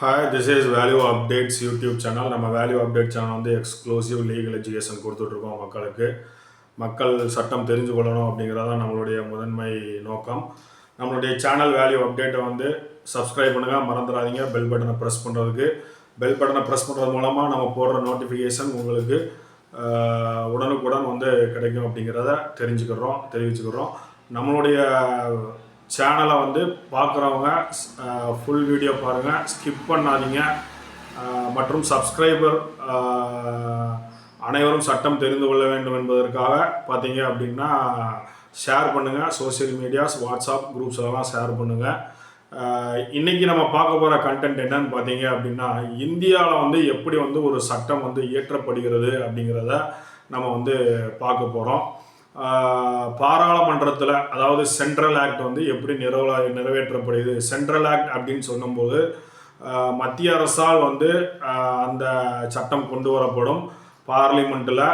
Hi this is value updates YouTube channel நம்ம value update channel வந்து exclusive legal education கொடுத்துட்ருக்கோம் மக்களுக்கு. மக்கள் சட்டம் தெரிஞ்சு கொள்ளணும் அப்படிங்கிறது தான் நம்மளுடைய முதன்மை நோக்கம். நம்மளுடைய சேனல் வேல்யூ அப்டேட்டை வந்து சப்ஸ்கிரைப் பண்ணுங்கள் மறந்துடாதீங்க. பெல் பட்டனை ப்ரெஸ் பண்ணுறதுக்கு பெல் பட்டனை ப்ரெஸ் பண்ணுறது மூலமாக நம்ம போடுற நோட்டிஃபிகேஷன் உங்களுக்கு உடனுக்குடன் வந்து கிடைக்கும் அப்படிங்கிறத தெரிஞ்சுக்கிறோம் தெரிவிச்சுக்கிறோம். நம்மளுடைய சேனலை வந்து பார்க்குறவங்க ஃபுல் வீடியோ பாருங்கள் ஸ்கிப் பண்ணாதீங்க. மற்றும் சப்ஸ்கிரைபர் அனைவரும் சட்டம் தெரிந்து கொள்ள வேண்டும் என்பதற்காக பார்த்தீங்க அப்படின்னா ஷேர் பண்ணுங்கள் சோஷியல் மீடியாஸ் வாட்ஸ்அப் குரூப்ஸ் எல்லாம் ஷேர் பண்ணுங்கள் இன்னைக்கு நம்ம பார்க்க போகிற கண்டென்ட் என்னன்னு பார்த்தீங்க அப்படின்னா இந்தியாவில் வந்து எப்படி வந்து ஒரு சட்டம் வந்து இயற்றப்படுகிறது அப்படிங்கிறத நம்ம வந்து பார்க்க போகிறோம் பாராளுமன்றத்தில் அதாவது சென்ட்ரல் ஆக்ட் வந்து எப்படி நிறைவ நிறைவேற்றப்படுது? சென்ட்ரல் ஆக்ட் அப்படின்னு சொல்லும்போது மத்திய அரசால் வந்து அந்த சட்டம் கொண்டு வரப்படும் பார்லிமெண்ட்டில்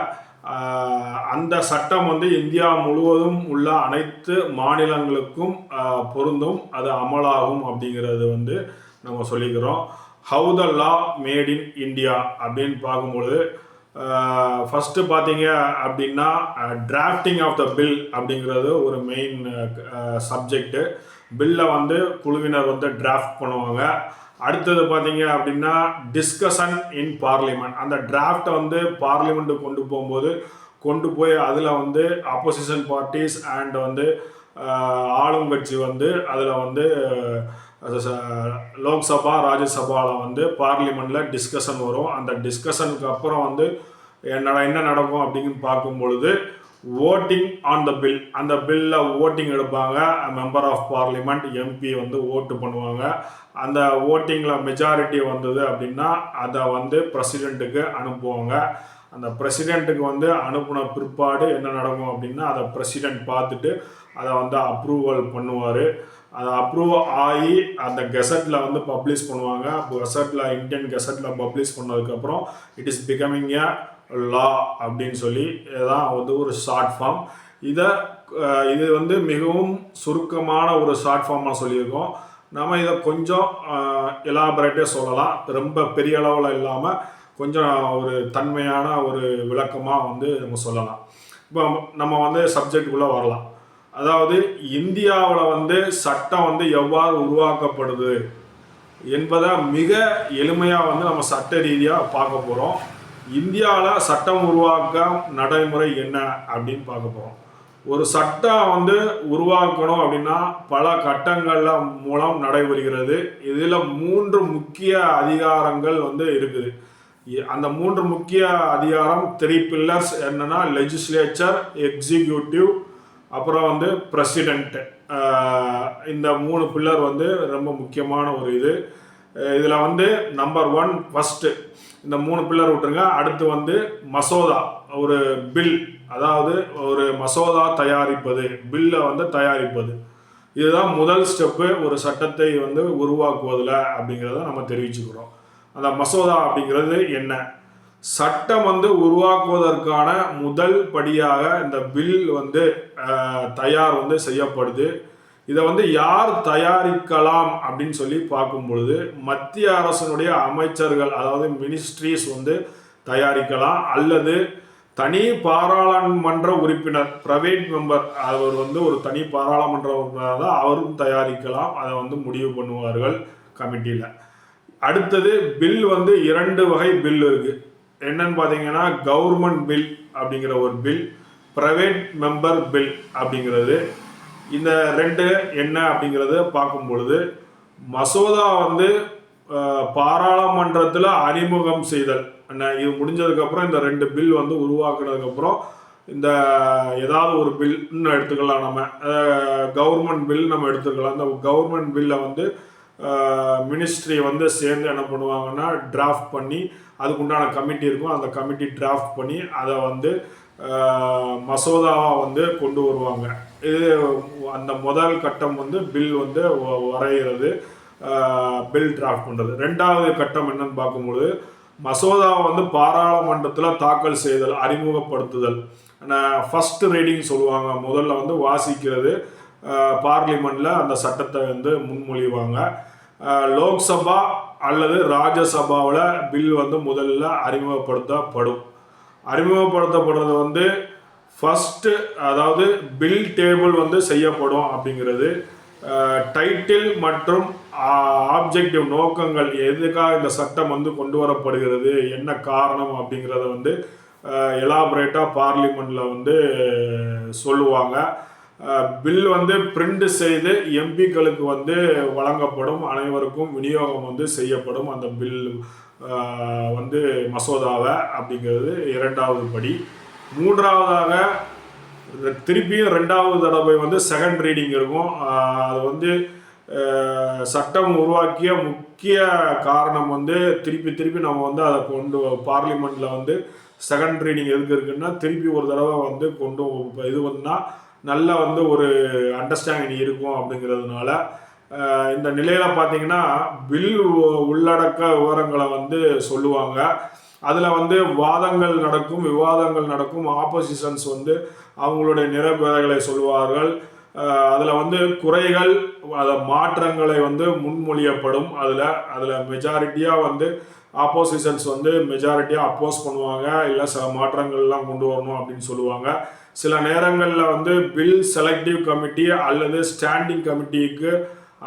அந்த சட்டம் வந்து இந்தியா முழுவதும் உள்ள அனைத்து மாநிலங்களுக்கும் பொருந்தும் அது அமலாகும் அப்படிங்கிறது வந்து நம்ம சொல்லிக்கிறோம். How the law made in India அப்படின்னு பார்க்கும்பொழுது ஃபஸ்ட்டு பார்த்தீங்க அப்படின்னா டிராஃப்டிங் ஆஃப் த பில் அப்படிங்கிறது ஒரு மெயின் சப்ஜெக்ட்டு பில்லை வந்து குழுவினர் வந்து டிராஃப்ட் பண்ணுவாங்க. அடுத்தது பார்த்தீங்க அப்படின்னா டிஸ்கஷன் இன் பார்லிமெண்ட் அந்த டிராஃப்டை வந்து பார்லிமெண்ட்டுக்கு கொண்டு போகும்போது கொண்டு போய் அதில் வந்து அப்போசிஷன் பார்ட்டிஸ் அண்ட் வந்து ஆளும் கட்சி வந்து அதில் வந்து அது லோக்சபா ராஜ்யசபாவில் வந்து பார்லிமெண்ட்டில் டிஸ்கஷன் வரும். அந்த டிஸ்கஷனுக்கு அப்புறம் வந்து என்ன என்ன நடக்கும் அப்படின்னு பார்க்கும் பொழுது ஓட்டிங் ஆன் த பில் அந்த பில்ல ஓட்டிங் எடுப்பாங்க. மெம்பர் ஆஃப் பார்லிமெண்ட் எம்பி வந்து ஓட்டு பண்ணுவாங்க. அந்த ஓட்டிங்கில் மெஜாரிட்டி வந்தது அப்படின்னா அதை வந்து பிரசிடெண்ட்டுக்கு அனுப்புவாங்க. அந்த பிரசிடெண்ட்டுக்கு வந்து அனுப்புன பிற்பாடு என்ன நடக்கும் அப்படின்னா அதை பிரசிடெண்ட் பார்த்துட்டு அதை வந்து அப்ரூவல் பண்ணுவார். அது அப்ரூவ் ஆகி அந்த கெசட்டில் வந்து பப்ளிஷ் பண்ணுவாங்க. கெசட்டில் இந்தியன் கெசட்டில் பப்ளிஷ் பண்ணதுக்கப்புறம் it is becoming a law அப்படின்னு சொல்லி இதுதான் வந்து ஒரு ஷார்ட் ஃபார்ம் இதை இது வந்து மிகவும் சுருக்கமான ஒரு ஷார்ட் ஃபார்மாக சொல்லியிருக்கோம். நம்ம இதை கொஞ்சம் எலாபரேட்டே சொல்லலாம். ரொம்ப பெரிய அளவில் இல்லாமல் கொஞ்சம் ஒரு தன்மையான ஒரு விளக்கமாக வந்து நம்ம சொல்லலாம். இப்போ நம்ம வந்து சப்ஜெக்டுக்குள்ளே வரலாம். அதாவது இந்தியாவில் வந்து சட்டம் வந்து எவ்வாறு உருவாக்கப்படுது என்பதை மிக எளிமையாக வந்து நம்ம சட்ட ரீதியாக பார்க்க போகிறோம் இந்தியாவில் சட்டம் உருவாக்க நடைமுறை என்ன அப்படின்னு பார்க்க போகிறோம் ஒரு சட்டம் வந்து உருவாக்கணும் அப்படின்னா பல கட்டங்கள்ல மூலம் நடைபெறுகிறது. இதில் மூன்று முக்கிய அதிகாரங்கள் வந்து இருக்குது. அந்த மூன்று முக்கிய அதிகாரம் த்ரீ பில்லர்ஸ் என்னன்னா லெஜிஸ்லேச்சர் எக்ஸிக்யூட்டிவ் அப்புறம் வந்து பிரசிடென்ட் இந்த மூணு பில்லர் வந்து ரொம்ப முக்கியமான ஒரு இது. இதில் வந்து நம்பர் ஒன் ஃபஸ்ட்டு இந்த மூணு பில்லர் விட்டுருங்க. அடுத்து வந்து மசோதா ஒரு பில் அதாவது ஒரு மசோதா தயாரிப்பது பில்லை வந்து தயாரிப்பது. இதுதான் முதல் ஸ்டெப்பு ஒரு சட்டத்தை வந்து உருவாக்குவதில் அப்படிங்கிறத நம்ம தெரிவிச்சுக்கிறோம். அந்த மசோதா அப்படிங்கிறது என்ன? சட்டம் வந்து உருவாக்குவதற்கான முதல் படியாக இந்த பில் வந்து தயார் வந்து செய்யப்படுது. இதை வந்து யார் தயாரிக்கலாம் அப்படின்னு சொல்லி பார்க்கும் பொழுது மத்திய அரசினுடைய அமைச்சர்கள் அதாவது மினிஸ்ட்ரிஸ் வந்து தயாரிக்கலாம். அல்லது தனி பாராளுமன்ற உறுப்பினர் பிரைவேட் மெம்பர் அவர் வந்து ஒரு தனி பாராளுமன்ற உறுப்பினர் தான் அவரும் தயாரிக்கலாம். அதை வந்து முடிவு பண்ணுவார்கள் கமிட்டியில் அடுத்தது பில் வந்து இரண்டு வகை பில் இருக்குது என்னன்னு பார்த்தீங்கன்னா கவர்மெண்ட் பில் அப்படிங்கிற ஒரு பில் ப்ரைவேட் மெம்பர் பில் அப்படிங்கிறது. இந்த ரெண்டு என்ன அப்படிங்கிறத பார்க்கும் பொழுது மசோதா வந்து பாராளுமன்றத்தில் அறிமுகம் செய்தல். என்ன இது முடிஞ்சதுக்கப்புறம் இந்த ரெண்டு பில் வந்து உருவாக்குனதுக்கப்புறம் இந்த ஏதாவது ஒரு பில்னு எடுத்துக்கலாம் நம்ம. கவர்மெண்ட் பில் நம்ம எடுத்துக்கலாம். இந்த கவர்மெண்ட் பில்லை வந்து மினிஸ்ட்ரி வந்து சேர்ந்து என்ன பண்ணுவாங்கன்னா டிராஃப்ட் பண்ணி அதுக்குண்டான கமிட்டி இருக்கும். அந்த கமிட்டி டிராஃப்ட் பண்ணி அதை வந்து மசோதாவாக வந்து கொண்டு வருவாங்க. இது அந்த முதல் கட்டம் வந்து பில் வந்து வரைகிறது பில் டிராஃப்ட் பண்ணுறது ரெண்டாவது கட்டம் என்னன்னு பார்க்கும்பொழுது மசோதாவை வந்து பாராளுமன்றத்தில் தாக்கல் செய்தல் அறிமுகப்படுத்துதல். ஃபஸ்ட்டு ரீடிங் சொல்லுவாங்க முதல்ல வந்து வாசிக்கிறது பார்லிமெண்ட்டில் அந்த சட்டத்தை வந்து முன்மொழிவாங்க. லோக்சபா அல்லது ராஜ்யசபாவில் பில் வந்து முதல்ல அறிமுகப்படுத்தப்படும். அறிமுகப்படுத்தப்படுறது வந்து ஃபஸ்ட்டு அதாவது பில் டேபிள் வந்து செய்யப்படும் அப்படிங்கிறது. டைட்டில் மற்றும் ஆப்ஜெக்டிவ் நோக்கங்கள் எதுக்காக இந்த சட்டம் வந்து கொண்டு வரப்படுகிறது என்ன காரணம் அப்படிங்கிறத வந்து எலாபரேட்டாக பார்லிமெண்ட்டில் வந்து சொல்லுவாங்க. பில் வந்து பிரிண்ட் செய்து எம்பிக்களுக்கு வந்து வழங்கப்படும் அனைவருக்கும் விநியோகம் வந்து செய்யப்படும் அந்த பில் வந்து மசோதாவை அப்படிங்கிறது இரண்டாவது படி. மூன்றாவதாக திருப்பியும் ரெண்டாவது தடவை வந்து செகண்ட் ரீடிங் இருக்கும். அது வந்து சட்டம் உருவாக்கிய முக்கிய காரணம் வந்து திருப்பி திருப்பி நம்ம வந்து அதை கொண்டு பார்லிமெண்ட்டில் வந்து செகண்ட் ரீடிங் எதுக்கு இருக்குன்னா திருப்பி ஒரு தடவை வந்து கொண்டு இது வந்துன்னா நல்ல வந்து ஒரு அண்டர்ஸ்டாண்டிங் இருக்கும் அப்படிங்கிறதுனால இந்த நிலையில் பார்த்தீங்கன்னா பில் உள்ளடக்க விவரங்களை வந்து சொல்லுவாங்க. அதில் வந்து வாதங்கள் நடக்கும் விவாதங்கள் நடக்கும் ஆப்போசிஷன்ஸ் வந்து அவங்களுடைய நிறகுறைகளை சொல்லுவார்கள். அதில் வந்து குறைகள் அதை மாற்றங்களை வந்து முன்மொழியப்படும். அதில் அதில் மெஜாரிட்டியாக வந்து ஆப்போசிஷன்ஸ் வந்து மெஜாரிட்டியாக அப்போஸ் பண்ணுவாங்க. இல்லை சில மாற்றங்கள்லாம் கொண்டு வரணும் அப்படின்னு சொல்லுவாங்க. சில நேரங்களில் வந்து பில் செலக்டிவ் கமிட்டி அல்லது ஸ்டாண்டிங் கமிட்டிக்கு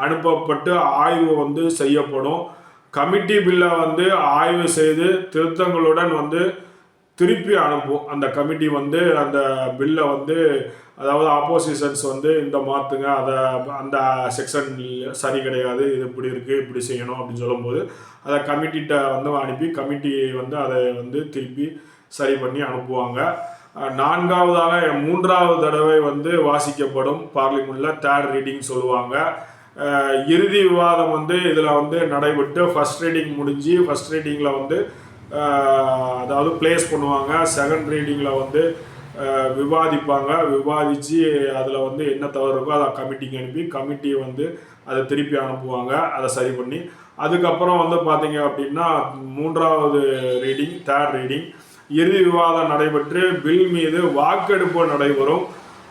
அனுப்பப்பட்டு ஆய்வு வந்து செய்யப்படும். கமிட்டி பில்லை வந்து ஆய்வு செய்து திருத்தங்களுடன் வந்து திருப்பி அனுப்பும். அந்த கமிட்டி வந்து அந்த பில்லை வந்து அதாவது ஆப்போசிஷன்ஸ் வந்து இந்த மாற்றுங்க அதை அந்த செக்ஷன் சரி கிடையாது இது இப்படி இருக்குது இப்படி செய்யணும் அப்படின்னு சொல்லும்போது அதை கமிட்டிகிட்ட வந்து அனுப்பி கமிட்டி வந்து அதை வந்து திருப்பி சரி பண்ணி அனுப்புவாங்க. நான்காவதாக மூன்றாவது தடவை வந்து வாசிக்கப்படும் பார்லிமெண்ட்டில் தேர்ட் ரீடிங் சொல்லுவாங்க. இறுதி விவாதம் வந்து இதில் வந்து நடைபெற்று ஃபர்ஸ்ட் ரீடிங் முடிஞ்சு ஃபர்ஸ்ட் ரீடிங்கில் வந்து அதாவது ப்ளேஸ் பண்ணுவாங்க. செகண்ட் ரீடிங்கில் வந்து விவாதிப்பாங்க. விவாதித்து அதில் வந்து என்ன தவறு இருக்கோ அதை கமிட்டிக்கு அனுப்பி கமிட்டி வந்து அதை திருப்பி அனுப்புவாங்க. அதை சரி பண்ணி அதுக்கப்புறம் வந்து பார்த்தீங்க அப்படின்னா மூன்றாவது ரீடிங் தேர்ட் ரீடிங் இறுதி விவாதம் நடைபெற்று பில் மீது வாக்கெடுப்பு நடைபெறும்.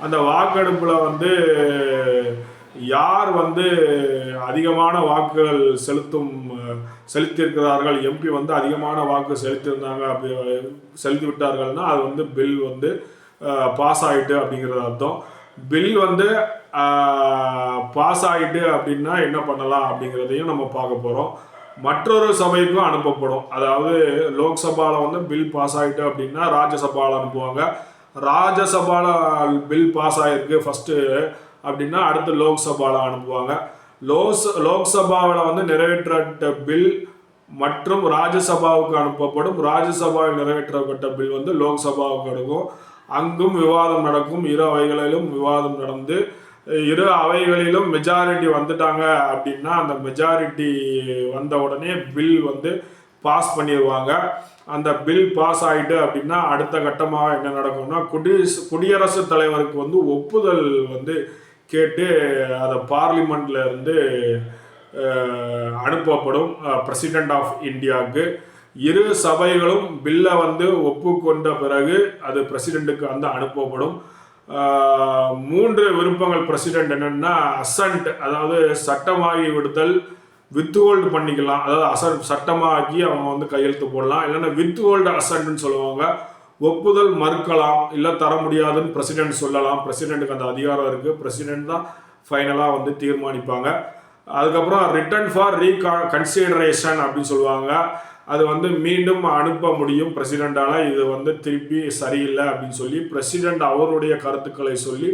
அந்த வாக்கெடுப்பில் வந்து யார் வந்து அதிகமான வாக்குகள் செலுத்தும் செலுத்தியிருக்கிறார்கள் எம்பி வந்து அதிகமான வாக்கு செலுத்தியிருந்தாங்க அப்படி செலுத்தி விட்டார்கள்னா அது வந்து பில் வந்து பாஸ் ஆகிட்டு அப்படிங்கிறது அர்த்தம். பில் வந்து பாஸ் ஆகிட்டு அப்படின்னா என்ன பண்ணலாம் அப்படிங்கிறதையும் நம்ம பார்க்க போகிறோம் மற்றொரு சபைக்கும் அனுப்பப்படும். அதாவது லோக்சபாவில் வந்து பில் பாஸ் ஆகிட்டு அப்படின்னா ராஜ்யசபாவில் அனுப்புவாங்க. ராஜ்யசபாவில் பில் பாஸ் ஆகிருக்கு ஃபஸ்ட்டு அப்படின்னா அடுத்து லோக்சபாவில் அனுப்புவாங்க. லோக்ஸ் லோக்சபாவில் வந்து நிறைவேற்றப்பட்ட பில் மற்றும் ராஜ்யசபாவுக்கு அனுப்பப்படும். ராஜ்யசபாவில் நிறைவேற்றப்பட்ட பில் வந்து லோக்சபாவுக்கு அனுப்பும் அங்கும் விவாதம் நடக்கும். இரு அவைகளிலும் விவாதம் நடந்து இரு அவைகளிலும் மெஜாரிட்டி வந்துட்டாங்க அப்படின்னா அந்த மெஜாரிட்டி வந்த உடனே பில் வந்து பாஸ் பண்ணிடுவாங்க அந்த பில் பாஸ் ஆகிட்டு அப்படின்னா அடுத்த கட்டமாக என்ன நடக்கும்னா குடியரசு குடியரசுத் தலைவருக்கு வந்து ஒப்புதல் வந்து கேட்டு அதை பார்லிமெண்ட்ல இருந்து அனுப்பப்படும். பிரசிடென்ட் ஆஃப் இந்தியாவுக்கு இரு சபைகளும் பில்லை வந்து ஒப்புக்கொண்ட பிறகு அது பிரசிடெண்ட்டுக்கு வந்து அனுப்பப்படும். மூன்று விருப்பங்கள் பிரசிடென்ட் என்னன்னா அசன்ட் அதாவது சட்டமாகி விடுதல் வித்ஹோல்டு பண்ணிக்கலாம். அதாவது அசன் சட்டமாக்கி அவங்க வந்து கையெழுத்து போடலாம். இல்லைன்னா வித்ஹோல்டு அசன்ட்னு சொல்லுவாங்க. ஒப்புதல் மறுக்கலாம். இல்லை தர முடியாதுன்னு பிரசிடென்ட் சொல்லலாம். பிரசிடென்ட்டுக்கு அந்த அதிகாரம் இருக்குது பிரசிடென்ட் தான் ஃபைனலாக வந்து தீர்மானிப்பாங்க. அதுக்கப்புறம் ரிட்டர்ன் ஃபார் ரீகா கன்சிடரேஷன் அப்படின்னு சொல்லுவாங்க. அது வந்து மீண்டும் அனுப்ப முடியும் பிரசிடெண்டால். இது வந்து திருப்பி சரியில்லை அப்படின்னு சொல்லி பிரசிடெண்ட் அவருடைய கருத்துக்களை சொல்லி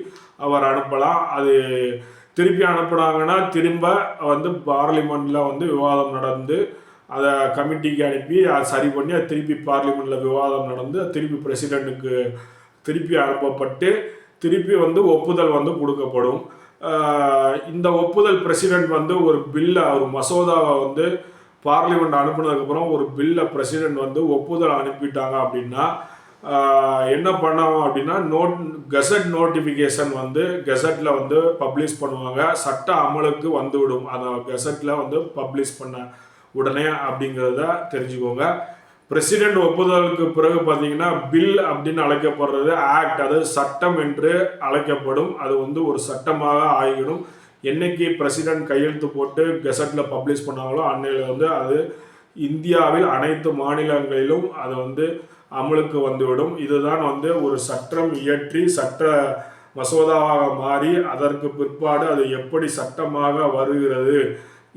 அவர் அனுப்பலாம். அது திருப்பி அனுப்புனாங்கன்னா திரும்ப வந்து பார்லிமெண்ட்டில் வந்து விவாதம் நடந்து அதை கமிட்டிக்கு அனுப்பி அதை சரி பண்ணி அது திருப்பி பார்லிமெண்ட்டில் விவாதம் நடந்து திருப்பி பிரசிடெண்ட்டுக்கு திருப்பி அனுப்பப்பட்டு திருப்பி வந்து ஒப்புதல் வந்து கொடுக்கப்படும். இந்த ஒப்புதல் பிரசிடெண்ட் வந்து ஒரு பில்லை ஒரு மசோதாவை வந்து பார்லிமெண்ட் அனுப்புனதுக்கப்புறம் ஒரு பில்லை பிரசிடென்ட் வந்து ஒப்புதல் அனுப்பிட்டாங்க அப்படின்னா என்ன பண்ணுவோம் அப்படின்னா நோட் கெசட் நோட்டிஃபிகேஷன் வந்து கெசட்டில் வந்து பப்ளிஷ் பண்ணுவாங்க. சட்ட அமலுக்கு வந்துவிடும். அதை கெசட்டில் வந்து பப்ளிஷ் பண்ண உடனே அப்படிங்கிறத தெரிஞ்சுக்கோங்க. பிரசிடென்ட் ஒப்புதலுக்கு பிறகு பார்த்தீங்கன்னா பில் அப்படின்னு அழைக்கப்படுறது ஆக்ட். அது சட்டம் என்று அழைக்கப்படும். அது வந்து ஒரு சட்டமாக ஆகிடும் என்னைக்கு பிரசிடென்ட் கையெழுத்து போட்டு கெசட்டில் பப்ளிஷ் பண்ணாங்களோ அன்னையில் வந்து அது இந்தியாவில் அனைத்து மாநிலங்களிலும் அது வந்து அமலுக்கு வந்துவிடும். இதுதான் வந்து ஒரு சட்டம் இயற்றி சட்ட மசோதாவாக மாறி அதற்கு பிற்பாடு அது எப்படி சட்டமாக வருகிறது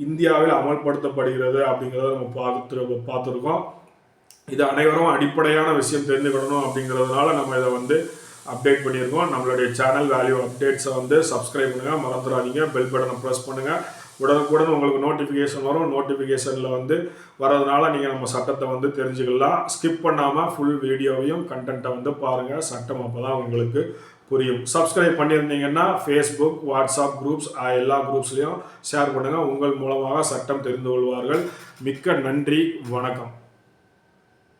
இந்தியாவில் அமல்படுத்தப்படுகிறது அப்படிங்கிறத நம்ம பார்த்து பார்த்துருக்கோம். இது அனைவரும் அடிப்படையான விஷயம் தெரிஞ்சுக்கணும் அப்படிங்கிறதுனால நம்ம இதை வந்து அப்டேட் பண்ணியிருக்கோம். நம்மளுடைய சேனல் வேல்யூ அப்டேட்ஸை வந்து சப்ஸ்கிரைப் பண்ணுங்கள் மறந்துடாதீங்க. பெல் பட்டனை ப்ரெஸ் பண்ணுங்கள் உடனுக்குடன் உங்களுக்கு நோட்டிஃபிகேஷன் வரும். நோட்டிஃபிகேஷனில் வந்து வரதுனால நீங்கள் நம்ம சட்டத்தை வந்து தெரிஞ்சுக்கலாம். ஸ்கிப் பண்ணாமல் ஃபுல் வீடியோவையும் கண்டென்ட்டை வந்து பாருங்கள் சட்டம் அப்போ தான் உங்களுக்கு புரியும். சப்ஸ்கிரைப் பண்ணியிருந்தீங்கன்னா ஃபேஸ்புக் வாட்ஸ்அப் குரூப்ஸ் எல்லா குரூப்ஸ்லேயும் ஷேர் பண்ணுங்கள் உங்கள் மூலமாக சட்டம் தெரிந்து கொள்வார்கள். மிக்க நன்றி. வணக்கம்.